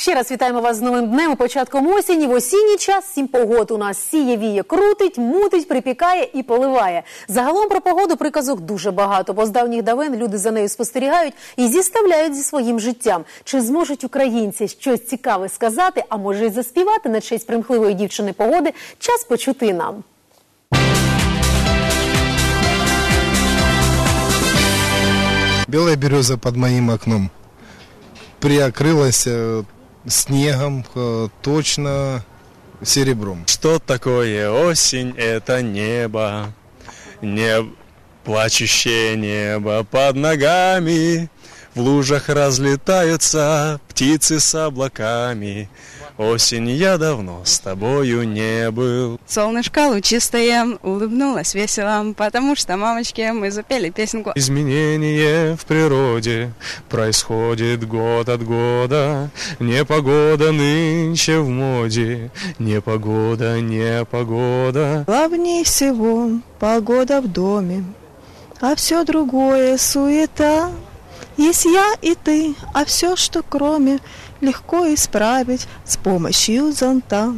Ще раз вітаємо вас з новим днем. Початком осені. В осінній час сім погод у нас сіє, віє, крутить, мутить, припікає і поливає. Загалом про погоду приказок дуже багато, бо з давніх давен люди за нею спостерігають і зіставляють зі своїм життям. Чи зможуть українці щось цікаве сказати, а може й заспівати на честь примхливої дівчини погоди? Час почути нам. Белая береза под моим окном приокрылась снегом, э, точно серебром. Что такое осень? Это небо, не плачущее небо под ногами. В лужах разлетаются птицы с облаками. Осень я давно с тобою не был. Солнышко лучистое улыбнулась весело, потому что мамочке мы запели песенку. Изменение в природе происходит год от года. Непогода нынче в моде, непогода, непогода. Главнее всего погода в доме, а все другое суета. Есть я и ты, а все, что кроме, легко исправить с помощью зонта.